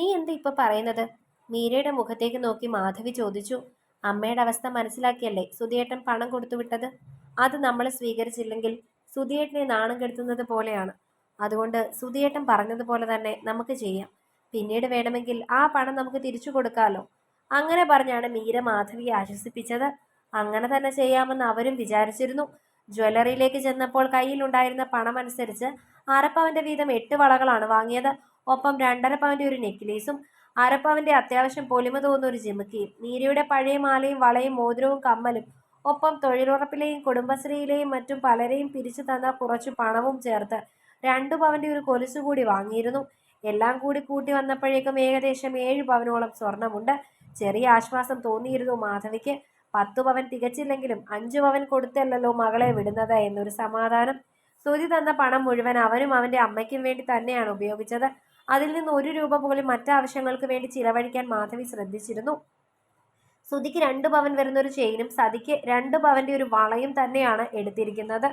നീ എന്താ ഇപ്പൊ പറയുന്നത്? മീരയുടെ മുഖത്തേക്ക് നോക്കി മാധവി ചോദിച്ചു. അമ്മയുടെ അവസ്ഥ മനസ്സിലാക്കിയല്ലേ സുധിയേട്ടൻ പണം കൊടുത്തു വിട്ടത്? അത് നമ്മൾ സ്വീകരിച്ചില്ലെങ്കിൽ സുധിയേട്ടനെ നാണം കെടുത്തുന്നത് പോലെയാണ്. അതുകൊണ്ട് സുധിയേട്ടൻ പറഞ്ഞതുപോലെ തന്നെ നമുക്ക് ചെയ്യാം. പിന്നീട് വേണമെങ്കിൽ ആ പണം നമുക്ക് തിരിച്ചു കൊടുക്കാമല്ലോ അങ്ങനെ പറഞ്ഞാണ് മീര മാധവിയെ ആശ്വസിപ്പിച്ചത്. അങ്ങനെ തന്നെ ചെയ്യാമെന്ന് അവരും വിചാരിച്ചിരുന്നു. ജ്വല്ലറിയിലേക്ക് ചെന്നപ്പോൾ കയ്യിലുണ്ടായിരുന്ന പണം അനുസരിച്ച് അരപ്പവന്റെ വീതം എട്ട് വളകളാണ് വാങ്ങിയത്. ഒപ്പം രണ്ടര പവന്റെ ഒരു നെക്ലേസും അരപ്പവന്റെ അത്യാവശ്യം പൊലിമ തോന്നുന്ന ഒരു ജിമുക്കിയും നീരയുടെ പഴയ മാലയും വളയും മോതിരവും കമ്മലും ഒപ്പം തൊഴിലുറപ്പിലെയും കുടുംബശ്രീയിലെയും മറ്റും പലരെയും പിരിച്ചു തന്ന കുറച്ചു പണവും ചേർത്ത് രണ്ടു പവന്റെ ഒരു കൊലുസു കൂടി വാങ്ങിയിരുന്നു. എല്ലാം കൂടി കൂട്ടി വന്നപ്പോഴേക്കും ഏകദേശം ഏഴ് പവനോളം സ്വർണമുണ്ട്. ചെറിയ ആശ്വാസം തോന്നിയിരുന്നു മാധവിക്ക്. പത്തു പവൻ തികച്ചില്ലെങ്കിലും അഞ്ചു പവൻ കൊടുത്തല്ലോ മകളെ വിടുന്നത് എന്നൊരു സമാധാനം. സുതി തന്ന പണം മുഴുവൻ അവനും അവന്റെ അമ്മയ്ക്കും വേണ്ടി തന്നെയാണ് ഉപയോഗിച്ചത്. അതിൽ നിന്ന് ഒരു രൂപ പോലും മറ്റാവശ്യങ്ങൾക്ക് വേണ്ടി ചിലവഴിക്കാൻ മാധവി ശ്രദ്ധിച്ചിരുന്നു. സുതിക്ക് രണ്ട് പവൻ വരുന്ന ഒരു ചെയിനും സതിക്ക് രണ്ട് പവന്റെ ഒരു വളയും തന്നെയാണ് എടുത്തിരിക്കുന്നത്.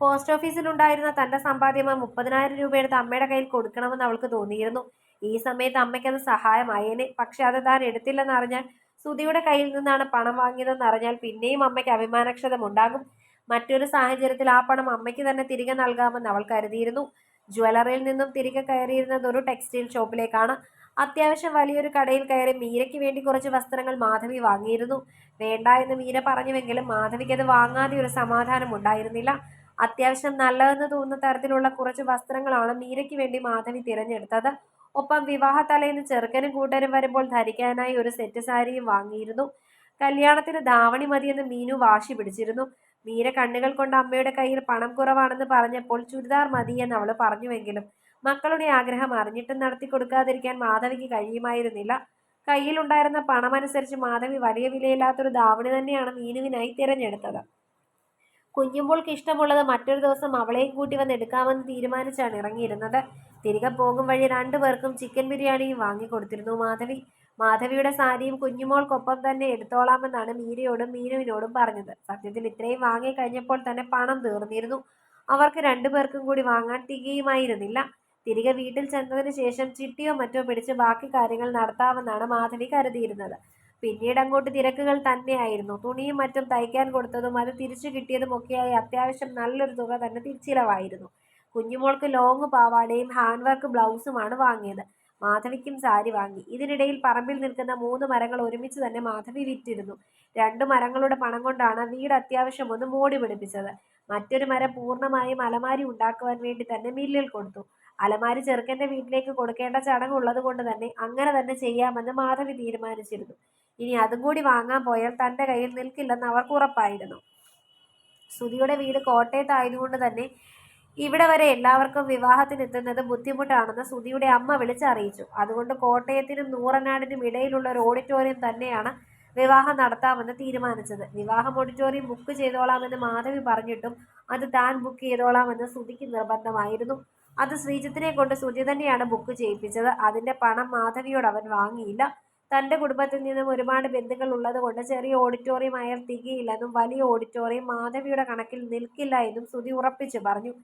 പോസ്റ്റ് ഓഫീസിൽ ഉണ്ടായിരുന്ന തന്റെ സമ്പാദ്യം മുപ്പതിനായിരം രൂപ എടുത്ത് അമ്മയുടെ കയ്യിൽ കൊടുക്കണമെന്ന് അവൾക്ക് തോന്നിയിരുന്നു. ഈ സമയത്ത് അമ്മയ്ക്കത് സഹായമായേനെ. പക്ഷെ അത് താൻ എടുത്തില്ലെന്നറിഞ്ഞാൽ സുതിയുടെ കയ്യിൽ നിന്നാണ് പണം വാങ്ങിയതെന്ന് അറിഞ്ഞാൽ പിന്നെയും അമ്മയ്ക്ക് അഭിമാനക്ഷതം ഉണ്ടാകും മറ്റൊരു സാഹചര്യത്തിൽ ആ പണം അമ്മയ്ക്ക് തന്നെ തിരികെ നൽകാമെന്ന് അവൾ കരുതിയിരുന്നു. ജ്വല്ലറിയിൽ നിന്നും തിരികെ കയറിയിരുന്നത് ഒരു ടെക്സ്റ്റൈൽ ഷോപ്പിലേക്കാണ്. അത്യാവശ്യം വലിയൊരു കടയിൽ കയറി മീരയ്ക്ക് വേണ്ടി കുറച്ച് വസ്ത്രങ്ങൾ മാധവി വാങ്ങിയിരുന്നു. വേണ്ട എന്ന് മീര പറഞ്ഞുവെങ്കിലും മാധവിക്ക് അത് വാങ്ങാതെ ഒരു സമാധാനം ഉണ്ടായിരുന്നില്ല. അത്യാവശ്യം നല്ലതെന്ന് തോന്നുന്ന തരത്തിലുള്ള കുറച്ച് വസ്ത്രങ്ങളാണ് മീരയ്ക്ക് വേണ്ടി മാധവി തിരഞ്ഞെടുത്തത്. ഒപ്പം വിവാഹ തലേന്ന് ചെറുക്കനും കൂട്ടരും വരുമ്പോൾ ധരിക്കാനായി ഒരു സെറ്റ് സാരിയും വാങ്ങിയിരുന്നു. കല്യാണത്തിന് ധാവണി മതിയെന്ന് മീനു വാശി പിടിച്ചിരുന്നു. മീര കണ്ണുകൾ കൊണ്ട് അമ്മയുടെ കയ്യിൽ പണം കുറവാണെന്ന് പറഞ്ഞപ്പോൾ ചുരിദാർ മതിയെന്ന് അവൾ പറഞ്ഞുവെങ്കിലും മക്കളുടെ ആഗ്രഹം അറിഞ്ഞിട്ടും നടത്തി കൊടുക്കാതിരിക്കാൻ മാധവിക്ക് കഴിയുമായിരുന്നില്ല. കയ്യിലുണ്ടായിരുന്ന പണമനുസരിച്ച് മാധവി വലിയ വിലയില്ലാത്തൊരു ധാവണി തന്നെയാണ് മീനുവിനായി തിരഞ്ഞെടുത്തത്. കുഞ്ഞുമ്പോൾക്ക് ഇഷ്ടമുള്ളത് മറ്റൊരു ദിവസം അവളെയും കൂട്ടി വന്ന് എടുക്കാമെന്ന് തീരുമാനിച്ചാണ് ഇറങ്ങിയിരുന്നത്. തിരികെ പോകും വഴി രണ്ടുപേർക്കും ചിക്കൻ ബിരിയാണിയും വാങ്ങിക്കൊടുത്തിരുന്നു മാധവി. മാധവിയുടെ സാരിയും കുഞ്ഞുമോൾക്കൊപ്പം തന്നെ എടുത്തോളാമെന്നാണ് മീരയോടും മീനുവിനോടും പറഞ്ഞത്. സത്യത്തിൽ ഇത്രയും വാങ്ങി കഴിഞ്ഞപ്പോൾ തന്നെ പണം തീർന്നിരുന്നു. അവർക്ക് രണ്ടുപേർക്കും കൂടി വാങ്ങാൻ തികയുമായിരുന്നില്ല. തിരികെ വീട്ടിൽ ചെന്നതിന് ശേഷം ചിട്ടിയോ മറ്റോ പിടിച്ച് ബാക്കി കാര്യങ്ങൾ നടത്താമെന്നാണ് മാധവി കരുതിയിരുന്നത്. പിന്നീട് അങ്ങോട്ട് തിരക്കുകൾ തന്നെയായിരുന്നു. തുണിയും മറ്റും തയ്ക്കാൻ കൊടുത്തതും അത് തിരിച്ചു കിട്ടിയതും ഒക്കെയായി അത്യാവശ്യം നല്ലൊരു തുക തന്നെ തിരിച്ചിലവായിരുന്നു. കുഞ്ഞുമോൾക്ക് ലോങ് പാവാടയും ഹാൻഡ് വർക്ക് ബ്ലൗസുമാണ് വാങ്ങിയത്. മാധവിക്കും സാരി വാങ്ങി. ഇതിനിടയിൽ പറമ്പിൽ നിൽക്കുന്ന മൂന്ന് മരങ്ങൾ ഒരുമിച്ച് തന്നെ മാധവി വിറ്റിരുന്നു. രണ്ടു മരങ്ങളുടെ പണം കൊണ്ടാണ് വീട് അത്യാവശ്യം ഒന്ന് മോടി പിടിപ്പിച്ചത്. മറ്റൊരു മരം പൂർണമായും അലമാരി ഉണ്ടാക്കുവാൻ വേണ്ടി തന്നെ മില്ലിൽ കൊടുത്തു. അലമാരി ചെറുക്കന്റെ വീട്ടിലേക്ക് കൊടുക്കേണ്ട ചടങ്ങുള്ളത് കൊണ്ട് തന്നെ അങ്ങനെ തന്നെ ചെയ്യാമെന്ന് മാധവി തീരുമാനിച്ചിരുന്നു. ഇനി അതും കൂടി വാങ്ങാൻ പോയാൽ തന്റെ കയ്യിൽ നിൽക്കില്ലെന്ന് അവർക്ക് ഉറപ്പായിരുന്നു. സുധിയുടെ വീട് കോട്ടയത്തായതുകൊണ്ട് തന്നെ ഇവിടെ വരെ എല്ലാവർക്കും വിവാഹത്തിനെത്തുന്നത് ബുദ്ധിമുട്ടാണെന്ന് സുധിയുടെ അമ്മ വിളിച്ചറിയിച്ചു. അതുകൊണ്ട് കോട്ടയത്തിനും നൂറനാടിനും ഇടയിലുള്ള ഒരു ഓഡിറ്റോറിയം തന്നെയാണ് വിവാഹം നടത്താമെന്ന് തീരുമാനിച്ചത്. വിവാഹം ഓഡിറ്റോറിയം ബുക്ക് ചെയ്തോളാമെന്ന് മാധവി പറഞ്ഞിട്ടും അത് താൻ ബുക്ക് ചെയ്തോളാമെന്ന് സുധിക്ക് നിർബന്ധമായിരുന്നു. അത് ശ്രീജിത്തിനെ കൊണ്ട് സുധി തന്നെയാണ് ബുക്ക് ചെയ്യിപ്പിച്ചത്. അതിന്റെ പണം മാധവിയോട് അവൻ വാങ്ങിയില്ല. തന്റെ കുടുംബത്തിൽ നിന്നും ഒരുപാട് ബന്ധുക്കൾ ഉള്ളതുകൊണ്ട് ചെറിയ ഓഡിറ്റോറിയം അയാൾ തികയില്ലെന്നും വലിയ ഓഡിറ്റോറിയം മാധവിയുടെ കണക്കിൽ നിൽക്കില്ല എന്നും സുധി ഉറപ്പിച്ചു പറഞ്ഞു.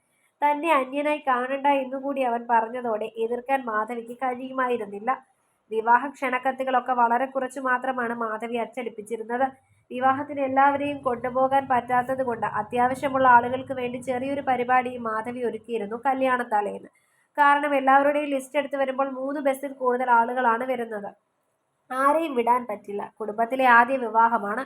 തന്നെ അന്യനായി കാണണ്ട എന്നുകൂടി അവൻ പറഞ്ഞതോടെ എതിർക്കാൻ മാധവിക്ക് കഴിയുമായിരുന്നില്ല. വിവാഹ ക്ഷണക്കത്തുകളൊക്കെ വളരെ കുറച്ചു മാത്രമാണ് മാധവി അച്ചടിപ്പിച്ചിരുന്നത്. വിവാഹത്തിന് എല്ലാവരെയും കൊണ്ടുപോകാൻ പറ്റാത്തത് കൊണ്ട് അത്യാവശ്യമുള്ള ആളുകൾക്ക് വേണ്ടി ചെറിയൊരു പരിപാടി മാധവി ഒരുക്കിയിരുന്നു കല്യാണത്താലേന്ന് കാരണം എല്ലാവരുടെയും ലിസ്റ്റ് എടുത്ത് വരുമ്പോൾ മൂന്ന് ബസ്സിൽ കൂടുതൽ ആളുകളാണ് വരുന്നത്. ആരെയും വിടാൻ പറ്റില്ല. കുടുംബത്തിലെ ആദ്യ വിവാഹമാണ്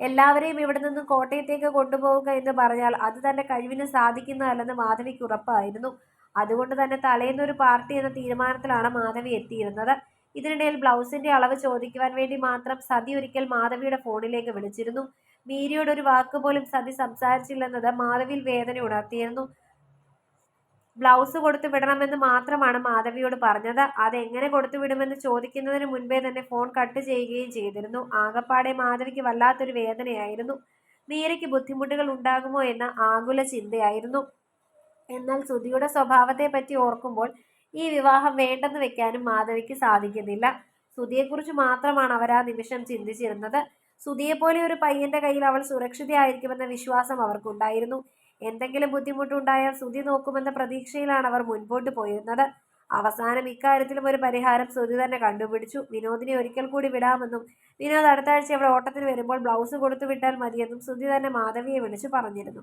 എല്ലാവരെയും ഇവിടെ നിന്നും കോട്ടയത്തേക്ക് കൊണ്ടുപോവുക എന്ന് പറഞ്ഞാൽ അത് തന്റെ കഴിവിന് സാധിക്കുന്നതല്ലെന്ന് മാധവിക്ക് ഉറപ്പായിരുന്നു. അതുകൊണ്ട് തന്നെ തലേന്നൊരു പാർട്ടി എന്ന തീരുമാനത്തിലാണ് മാധവി എത്തിയിരുന്നത്. ഇതിനിടയിൽ ബ്ലൗസിന്റെ അളവ് ചോദിക്കുവാൻ വേണ്ടി മാത്രം സതി ഒരിക്കൽ മാധവിയുടെ ഫോണിലേക്ക് വിളിച്ചിരുന്നു. മീരിയോട് ഒരു വാക്ക് പോലും സതി സംസാരിച്ചില്ലെന്നത് മാധവിയിൽ വേദന ഉണർത്തിയിരുന്നു. ബ്ലൗസ് കൊടുത്തു വിടണമെന്ന് മാത്രമാണ് മാധവിയോട് പറഞ്ഞത്. അതെങ്ങനെ കൊടുത്തു വിടുമെന്ന് ചോദിക്കുന്നതിന് മുൻപേ തന്നെ ഫോൺ കട്ട് ചെയ്യുകയും ചെയ്തിരുന്നു. ആകപ്പാടെ മാധവിക്ക് വല്ലാത്തൊരു വേദനയായിരുന്നു. മീരയ്ക്ക് ബുദ്ധിമുട്ടുകൾ ഉണ്ടാകുമോ എന്ന ആകുല ചിന്തയായിരുന്നു. എന്നാൽ സുധിയുടെ സ്വഭാവത്തെ പറ്റി ഓർക്കുമ്പോൾ ഈ വിവാഹം വേണ്ടെന്ന് വെക്കാനും മാധവിക്ക് സാധിക്കുന്നില്ല. സുധിയെക്കുറിച്ച് മാത്രമാണ് അവർ ആ നിമിഷം ചിന്തിച്ചിരുന്നത്. സുധിയെപ്പോലെ ഒരു പയ്യന്റെ കയ്യിൽ അവൾ സുരക്ഷിതയായിരിക്കുമെന്ന വിശ്വാസം അവർക്കുണ്ടായിരുന്നു. എന്തെങ്കിലും ബുദ്ധിമുട്ടുണ്ടായാൽ ശ്രുതി നോക്കുമെന്ന പ്രതീക്ഷയിലാണ് അവർ മുൻപോട്ട് പോയിരുന്നത്. അവസാനം ഇക്കാര്യത്തിലും ഒരു പരിഹാരം ശ്രുതി തന്നെ കണ്ടുപിടിച്ചു. വിനോദിനെ ഒരിക്കൽ കൂടി വിടാമെന്നും വിനോദ് അടുത്ത ആഴ്ച ഇവിടെ ഓട്ടത്തിന് വരുമ്പോൾ ബ്ലൗസ് കൊടുത്തു വിട്ടാൽ മതിയെന്നും ശ്രുതി തന്നെ മാധവിയെ വിളിച്ചു പറഞ്ഞിരുന്നു.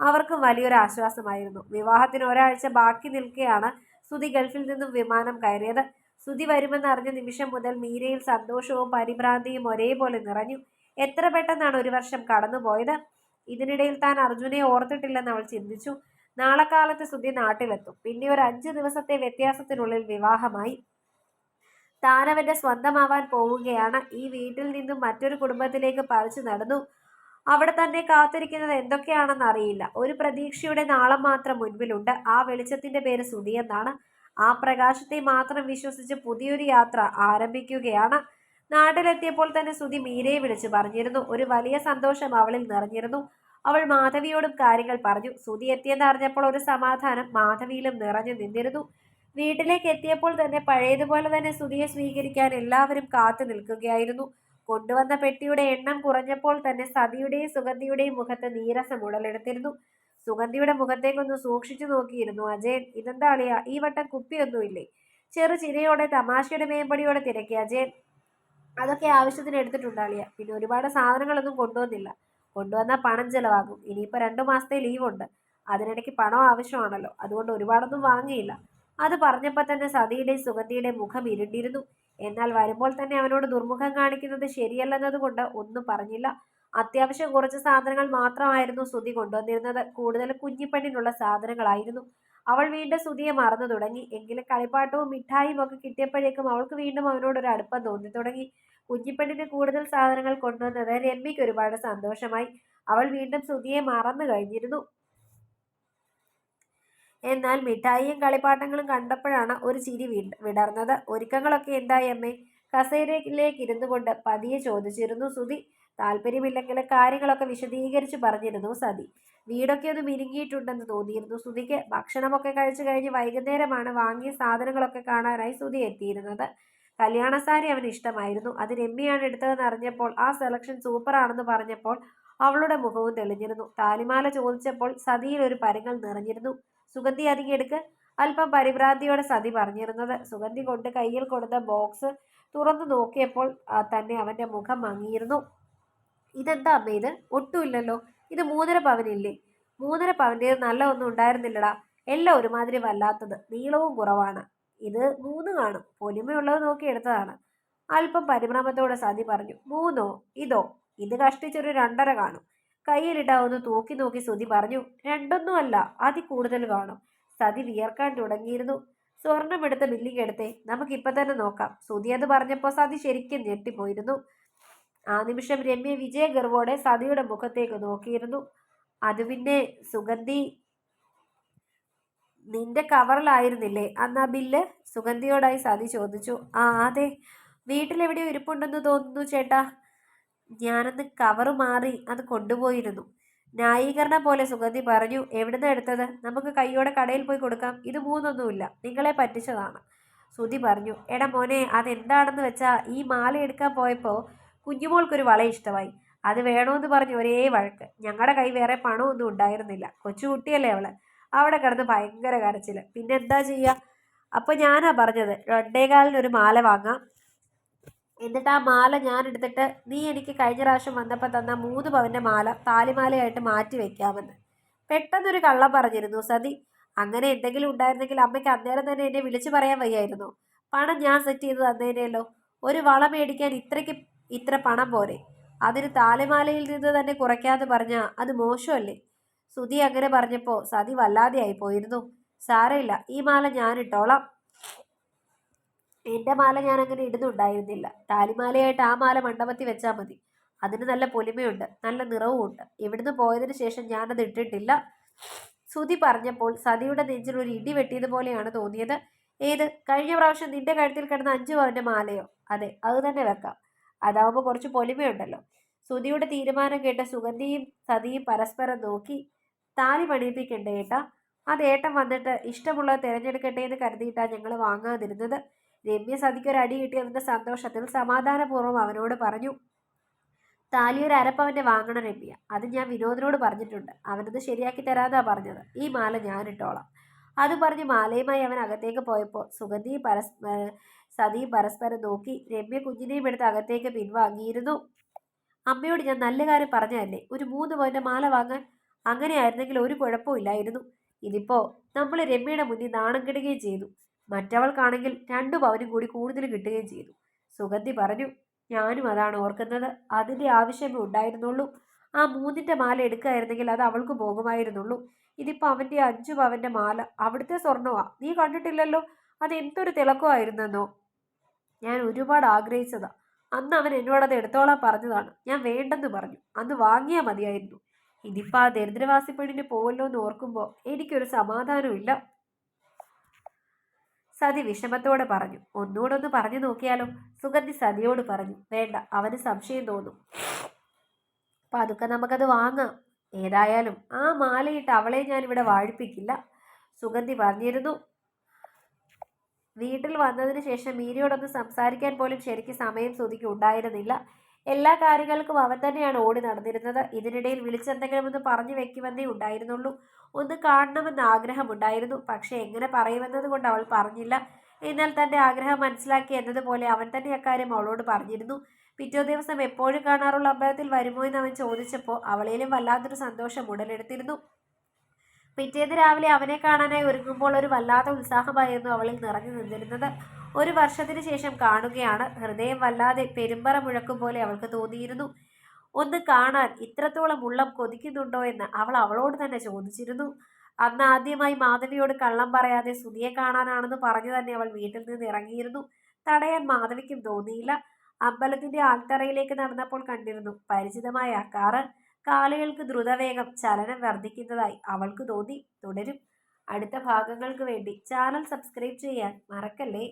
അവർക്കും വലിയൊരു ആശ്വാസമായിരുന്നു. വിവാഹത്തിന് ഒരാഴ്ച ബാക്കി നിൽക്കെയാണ് ശ്രുതി ഗൾഫിൽ നിന്നും വിമാനം കയറിയത്. ശ്രുതി വരുമെന്ന് അറിഞ്ഞ നിമിഷം മുതൽ മീരയിൽ സന്തോഷവും പരിഭ്രാന്തിയും ഒരേപോലെ നിറഞ്ഞു. എത്ര പെട്ടെന്നാണ് ഒരു വർഷം കടന്നുപോയത്? ഇതിനിടയിൽ താൻ അർജുനെ ഓർത്തിട്ടില്ലെന്ന് അവൾ ചിന്തിച്ചു. നാളെ കാലത്ത് സുധി നാട്ടിലെത്തും. പിന്നെ ഒരു അഞ്ച് ദിവസത്തെ വ്യത്യാസത്തിനുള്ളിൽ വിവാഹമായി. താനവന്റെ സ്വന്തമാവാൻ പോവുകയാണ്. ഈ വീട്ടിൽ നിന്നും മറ്റൊരു കുടുംബത്തിലേക്ക് പറിച്ചു നടന്നു. അവിടെ തന്നെ കാത്തിരിക്കുന്നത് എന്തൊക്കെയാണെന്ന് അറിയില്ല. ഒരു പ്രതീക്ഷയുടെ നാളം മാത്രം മുൻപിലുണ്ട്. ആ വെളിച്ചത്തിന്റെ പേര് സുധി എന്നാണ്. ആ പ്രകാശത്തെ മാത്രം വിശ്വസിച്ച് പുതിയൊരു യാത്ര ആരംഭിക്കുകയാണ്. നാട്ടിലെത്തിയപ്പോൾ തന്നെ സുധി മീരയെ വിളിച്ചു പറഞ്ഞിരുന്നു. ഒരു വലിയ സന്തോഷം അവളിൽ നിറഞ്ഞിരുന്നു. അവൾ മാധവിയോടും കാര്യങ്ങൾ പറഞ്ഞു. സുധി എത്തിയെന്ന് അറിഞ്ഞപ്പോൾ ഒരു സമാധാനം മാധവിയിലും നിറഞ്ഞു നിന്നിരുന്നു. വീട്ടിലേക്ക് എത്തിയപ്പോൾ തന്നെ പഴയതുപോലെ തന്നെ സുധിയെ സ്വീകരിക്കാൻ എല്ലാവരും കാത്തു നിൽക്കുകയായിരുന്നു. കൊണ്ടുവന്ന പെട്ടിയുടെ എണ്ണം കുറഞ്ഞപ്പോൾ തന്നെ സതിയുടെയും സുഗന്ധിയുടെയും മുഖത്ത് നീരസം ഉടലെടുത്തിരുന്നു. സുഗന്ധിയുടെ മുഖത്തേക്കൊന്ന് സൂക്ഷിച്ചു നോക്കിയിരുന്നു അജയൻ. ഇതെന്താ അളിയ? ഈ വട്ടം കുപ്പിയൊന്നുമില്ലേ ചെറു ചിരയോടെ തമാശയുടെ മേമ്പടിയോടെ തിരക്കി അജയൻ. അതൊക്കെ ആവശ്യത്തിന് എടുത്തിട്ടുണ്ട് അളിയ. പിന്നെ ഒരുപാട് സാധനങ്ങളൊന്നും കൊണ്ടുവന്നില്ല. കൊണ്ടുവന്നാൽ പണം ചിലവാകും. ഇനിയിപ്പോൾ രണ്ടു മാസത്തെ ലീവുണ്ട് അതിനിടയ്ക്ക് പണം ആവശ്യമാണല്ലോ. അതുകൊണ്ട് ഒരുപാടൊന്നും വാങ്ങിയില്ല. അത് പറഞ്ഞപ്പോൾ തന്നെ സതിയുടെയും സുഗന്ധിയുടെയും മുഖം ഇരുണ്ടിരുന്നു. എന്നാൽ വരുമ്പോൾ തന്നെ അവനോട് ദുർമുഖം കാണിക്കുന്നത് ശരിയല്ലെന്നതുകൊണ്ട് ഒന്നും പറഞ്ഞില്ല. അത്യാവശ്യം കുറച്ച് സാധനങ്ങൾ മാത്രമായിരുന്നു സുതി കൊണ്ടുവന്നിരുന്നത്. കൂടുതൽ കുഞ്ഞിപ്പെണ്ണിനുള്ള സാധനങ്ങളായിരുന്നു. അവൾ വീണ്ടും സുധിയെ മറന്നു തുടങ്ങി. എങ്കിലും കളിപ്പാട്ടവും മിഠായിയും ഒക്കെ കിട്ടിയപ്പോഴേക്കും അവൾക്ക് വീണ്ടും അവനോടൊരു അടുപ്പം തോന്നി. തുടങ്ങി. കുഞ്ഞിപ്പെണ്ണിന് കൂടുതൽ സാധനങ്ങൾ കൊണ്ടുവന്നത് രമ്യയ്ക്ക് ഒരുപാട് സന്തോഷമായി. അവൾ വീണ്ടും സുധിയെ മറന്നു കഴിഞ്ഞിരുന്നു. എന്നാൽ മിഠായിയും കളിപ്പാട്ടങ്ങളും കണ്ടപ്പോഴാണ് ഒരു ചിരി വിടർന്നത്. ഒരുക്കങ്ങളൊക്കെ എന്തായി അമ്മേ? കസേരയിലേക്ക് ഇരുന്നു കൊണ്ട് പതിയെ ചോദിച്ചിരുന്നു സുധി. താല്പര്യമില്ലെങ്കിൽ കാര്യങ്ങളൊക്കെ വിശദീകരിച്ച് പറഞ്ഞിരുന്നു സതി. വീടൊക്കെ ഒന്ന് മിനുങ്ങിയിട്ടുണ്ടെന്ന് തോന്നിയിരുന്നു സുധിക്ക് ഭക്ഷണമൊക്കെ കഴിച്ചു കഴിഞ്ഞ് വൈകുന്നേരമാണ് വാങ്ങിയ സാധനങ്ങളൊക്കെ കാണാനായി സുധി എത്തിയിരുന്നത്. കല്യാണസാരി അവന് ഇഷ്ടമായിരുന്നു. അത് രമ്യയാണ് എടുത്തതെന്ന് അറിഞ്ഞപ്പോൾ ആ സെലക്ഷൻ സൂപ്പറാണെന്ന് പറഞ്ഞപ്പോൾ അവളുടെ മുഖവും തെളിഞ്ഞിരുന്നു. താലിമാല ചോദിച്ചപ്പോൾ സതിയിൽ ഒരു പരങ്ങൾ നിറഞ്ഞിരുന്നു. സുഗന്ധി അധികം എടുക്ക്. അല്പം പരിഭ്രാന്തിയോടെ സതി പറഞ്ഞിരുന്നത്. സുഗന്ധി കൊണ്ട് കയ്യിൽ കൊടുത്ത ബോക്സ് തുറന്നു നോക്കിയപ്പോൾ തന്നെ അവന്റെ മുഖം മങ്ങിയിരുന്നു. ഇതെന്താ അമ്മ ഇത്? ഒട്ടുമില്ലല്ലോ. ഇത് മൂന്നര പവനില്ലേ? മൂന്നര പവന്റെ നല്ല ഒന്നും ഉണ്ടായിരുന്നില്ലടാ. എല്ലാം ഒരുമാതിരി വല്ലാത്തത്. നീളവും കുറവാണ്. ഇത് മൂന്ന് കാണും. പൊലിമയുള്ളത് നോക്കി എടുത്തതാണ്. അല്പം പരിഭ്രമത്തോടെ സതി പറഞ്ഞു മൂന്നോ? ഇതോ? ഇത് കഷ്ടിച്ചൊരു രണ്ടര കാണും. കയ്യിലിട്ട ഒന്ന് തൂക്കി നോക്കി സുതി പറഞ്ഞു രണ്ടൊന്നുമല്ല അതി കൂടുതൽ കാണും. സതി വിയർക്കാൻ തുടങ്ങിയിരുന്നു. സ്വർണം എടുത്ത ബില്ലിങ് എടുത്തേ നമുക്കിപ്പം തന്നെ നോക്കാം. സുതി അത് പറഞ്ഞപ്പോൾ സതി ശരിക്കും ഞെട്ടിപ്പോയിരുന്നു. ആ നിമിഷം രമ്യ വിജയഗർവോടെ സതിയുടെ മുഖത്തേക്ക് നോക്കിയിരുന്നു. അത് പിന്നെ സുഗന്ധി നിന്റെ കവറിലായിരുന്നില്ലേ? അന്ന് ആ ബില്ല് സുഗന്ധിയോടായി സതി ചോദിച്ചു. ആ അതെ. വീട്ടിലെവിടെയോ ഇരിപ്പുണ്ടെന്ന് തോന്നുന്നു ചേട്ടാ. ഞാനന്ന് കവറ് മാറി അത് കൊണ്ടുപോയിരുന്നു. ന്യായീകരണം പോലെ സുഗന്ധി പറഞ്ഞു എവിടുന്ന് എടുത്തത്? നമുക്ക് കൈയോടെ കടയിൽ പോയി കൊടുക്കാം. ഇത് മൂന്നൊന്നുമില്ല. നിങ്ങളെ പറ്റിച്ചതാണ്. സുധി പറഞ്ഞു എടാ മോനെ അതെന്താണെന്ന് വെച്ചാൽ ഈ മാല എടുക്കാൻ പോയപ്പോൾ കുഞ്ഞുമോൾക്കൊരു വള ഇഷ്ടമായി. അത് വേണമെന്ന് പറഞ്ഞ് ഒരേ വഴക്ക്. ഞങ്ങളുടെ കൈ വേറെ പണമൊന്നും ഉണ്ടായിരുന്നില്ല. കൊച്ചുകുട്ടിയല്ലേ അവൾ. അവിടെ കിടന്ന് ഭയങ്കര കരച്ചിൽ പിന്നെ എന്താ ചെയ്യുക അപ്പോൾ ഞാനാ പറഞ്ഞത് രണ്ടേകാലിനൊരു മാല വാങ്ങാം. എന്നിട്ട് ആ മാല ഞാൻ എടുത്തിട്ട് നീ എനിക്ക് കഴിഞ്ഞ പ്രാവശ്യം വന്നപ്പോൾ തന്ന മൂന്ന് പവന്റെ മാല താലിമാലയായിട്ട് മാറ്റി വെക്കാമെന്ന്. പെട്ടെന്നൊരു കള്ളം പറഞ്ഞിരുന്നു സതി. അങ്ങനെ എന്തെങ്കിലും ഉണ്ടായിരുന്നെങ്കിൽ അമ്മയ്ക്ക് അന്നേരം തന്നെ എന്നെ വിളിച്ചു പറയാൻ വയ്യായിരുന്നു. പണം ഞാൻ സെറ്റ് ചെയ്ത് തന്നേനെയല്ലോ ഒരു വള മേടിക്കാൻ ഇത്രയ്ക്ക് ഇത്ര പണം പോരെ. അതിന് താലിമാലയിൽ നിന്ന് തന്നെ കുറയ്ക്കാതെ പറഞ്ഞാൽ അത് മോശമല്ലേ? സുധി അങ്ങനെ പറഞ്ഞപ്പോൾ സതി വല്ലാതെയായി പോയിരുന്നു. സാരമില്ല ഈ മാല ഞാൻ ഇട്ടോളാം. എന്റെ മാല ഞാൻ അങ്ങനെ ഇടുന്നുണ്ടായിരുന്നില്ല. താലിമാലയായിട്ട് ആ മാല മണ്ഡപത്തിൽ വെച്ചാൽ മതി. അതിന് നല്ല പൊലിമയുണ്ട് നല്ല നിറവും ഉണ്ട് ഇവിടുന്ന് പോയതിന് ശേഷം ഞാനത് ഇട്ടിട്ടില്ല. സുധി പറഞ്ഞപ്പോൾ സതിയുടെ നെഞ്ചിൽ ഒരു ഇടി വെട്ടിയതുപോലെയാണ് തോന്നിയത്. ഏത്? കഴിഞ്ഞ പ്രാവശ്യം നിന്റെ കഴുത്തിൽ കിടന്ന അഞ്ചു പവന്റെ മാലയോ? അതെ അത് തന്നെ വെക്കാം. അതാവുമ്പോൾ കുറച്ച് പൊലിമയുണ്ടല്ലോ. സുധിയുടെ തീരുമാനം കേട്ട സുഗന്ധിയും സതിയും പരസ്പരം നോക്കി താലി പണിയിപ്പിക്കണ്ടേ ഏട്ടാ? അത് ഏട്ടൻ വന്നിട്ട് ഇഷ്ടമുള്ളത് തിരഞ്ഞെടുക്കട്ടെ എന്ന് കരുതിയിട്ടാണ് ഞങ്ങൾ വാങ്ങാതിരുന്നത്. രമ്യ സതിക്ക് ഒരു അടി കിട്ടിയതിന്റെ സന്തോഷത്തിൽ സമാധാനപൂർവം അവനോട് പറഞ്ഞു താലി ഒരു അരപ്പവന്റെ വാങ്ങണം രമ്യ. അത് ഞാൻ വിനോദിനോട് പറഞ്ഞിട്ടുണ്ട്. അവനത് ശരിയാക്കി തരാതാ പറഞ്ഞത്. ഈ മാല ഞാൻ ഇട്ടോളാം അത് പറഞ്ഞ് മാലയുമായി അവൻ അകത്തേക്ക് പോയപ്പോൾ സുഗന്ധി പരസ് സതി പരസ്പരം നോക്കി രമ്യ കുഞ്ഞിനെയും എടുത്ത് അകത്തേക്ക് പിൻവാങ്ങിയിരുന്നു. അമ്മയോട് ഞാൻ നല്ല കാര്യം പറഞ്ഞതല്ലേ? ഒരു മൂന്ന് പവന്റെ മാല വാങ്ങാൻ അങ്ങനെയായിരുന്നെങ്കിൽ ഒരു കുഴപ്പമില്ലായിരുന്നു ഇതിപ്പോ നമ്മൾ രമ്യയുടെ മുന്നിൽ നാണം കിടുകയും ചെയ്തു. മറ്റവൾക്കാണെങ്കിൽ രണ്ടു പവനും കൂടി കൂടുതൽ കിട്ടുകയും ചെയ്തു. സുഗന്ധി പറഞ്ഞു ഞാനും അതാണ് ഓർക്കുന്നത്. അതിന്റെ ആവശ്യമേ ഉണ്ടായിരുന്നുള്ളൂ. ആ മൂന്നിന്റെ മാല എടുക്കായിരുന്നെങ്കിൽ അത് അവൾക്ക് പോകുമായിരുന്നുള്ളൂ ഇതിപ്പോ അവന്റെ അഞ്ചു പവന്റെ മാല അവിടുത്തെ സ്വർണമാ നീ കണ്ടിട്ടില്ലല്ലോ? അത് എന്തൊരു തിളക്കമായിരുന്നെന്നോ? ഞാൻ ഒരുപാട് ആഗ്രഹിച്ചതാ. അന്ന് അവൻ എന്നോടത് എടുത്തോളാൻ പറഞ്ഞതാണ്. ഞാൻ വേണ്ടെന്ന് പറഞ്ഞു. അന്ന് വാങ്ങിയാൽ മതിയായിരുന്നു. ഇതിപ്പോൾ ആ ദരിദ്രവാസി പെണ്ണിന് പോവല്ലോ എന്ന് ഓർക്കുമ്പോൾ എനിക്കൊരു സമാധാനമില്ല സതി വിഷമത്തോടെ പറഞ്ഞു. ഒന്നുകൂടെ ഒന്ന് പറഞ്ഞു നോക്കിയാലോ? സുഗന്ധി സതിയോട് പറഞ്ഞു. വേണ്ട അവന് സംശയം തോന്നും. പതുക്കെ നമുക്കത് വാങ്ങാം. ഏതായാലും ആ മാലയിട്ട് അവളെ ഞാൻ ഇവിടെ വാഴിപ്പിക്കില്ല. സുഗന്ധി പറഞ്ഞിരുന്നു. വീട്ടിൽ വന്നതിന് ശേഷം മീരയോടൊന്ന് സംസാരിക്കാൻ പോലും ശരിക്ക് സമയം സുധിക്ക് ഉണ്ടായിരുന്നില്ല. എല്ലാ കാര്യങ്ങൾക്കും അവൻ തന്നെയാണ് ഓടി നടന്നിരുന്നത്. ഇതിനിടയിൽ വിളിച്ചെന്തെങ്കിലും ഒന്ന് പറഞ്ഞു വെക്കുമെന്നേ ഉണ്ടായിരുന്നുള്ളൂ. ഒന്ന് കാണണമെന്ന് ആഗ്രഹമുണ്ടായിരുന്നു. പക്ഷേ എങ്ങനെ പറയുമെന്നത് കൊണ്ട് അവൾ പറഞ്ഞില്ല. എന്നാൽ തന്റെ ആഗ്രഹം മനസ്സിലാക്കി എന്നതുപോലെ അവൻ തന്നെ അക്കാര്യം അവളോട് പറഞ്ഞിരുന്നു. പിറ്റേ ദിവസം എപ്പോഴും കാണാറുള്ള അമ്പലത്തിൽ വരുമോ എന്ന് അവൻ ചോദിച്ചപ്പോൾ അവളേലും വല്ലാത്തൊരു സന്തോഷം ഉടലെടുത്തിരുന്നു. പിറ്റേന്ന് രാവിലെ അവനെ കാണാനായി ഒരുങ്ങുമ്പോൾ ഒരു വല്ലാത്ത ഉത്സാഹമായിരുന്നു അവളിൽ നിറഞ്ഞു നിന്നിരുന്നത്. ഒരു വർഷത്തിന് ശേഷം കാണുകയാണ്. ഹൃദയം വല്ലാതെ പെരുമ്പറ മുഴക്കും പോലെ അവൾക്ക് തോന്നിയിരുന്നു. ഒന്ന് കാണാൻ ഇത്രത്തോളം ഉള്ളം കൊതിക്കുന്നുണ്ടോ? എന്ന് അവൾ അവളോട് തന്നെ ചോദിച്ചിരുന്നു. അന്ന് ആദ്യമായി മാധവിയോട് കള്ളം പറയാതെ സുധിയെ കാണാനാണെന്ന് പറഞ്ഞു തന്നെ അവൾ വീട്ടിൽ നിന്ന് ഇറങ്ങിയിരുന്നു. തടയാൻ മാധവിക്കും തോന്നിയില്ല. അമ്പലത്തിന്റെ ആൽത്തറയിലേക്ക് നടന്നപ്പോൾ കണ്ടിരുന്നു പരിചിതമായ ആ കാറ് കാലുകൾക്ക് ദ്രുതവേഗം ചലനം വർദ്ധിക്കുന്നതായി അവൾക്ക് തോന്നി. തുടരും. അടുത്ത ഭാഗങ്ങൾക്ക് വേണ്ടി ചാനൽ സബ്സ്ക്രൈബ് ചെയ്യാൻ മറക്കല്ലേ?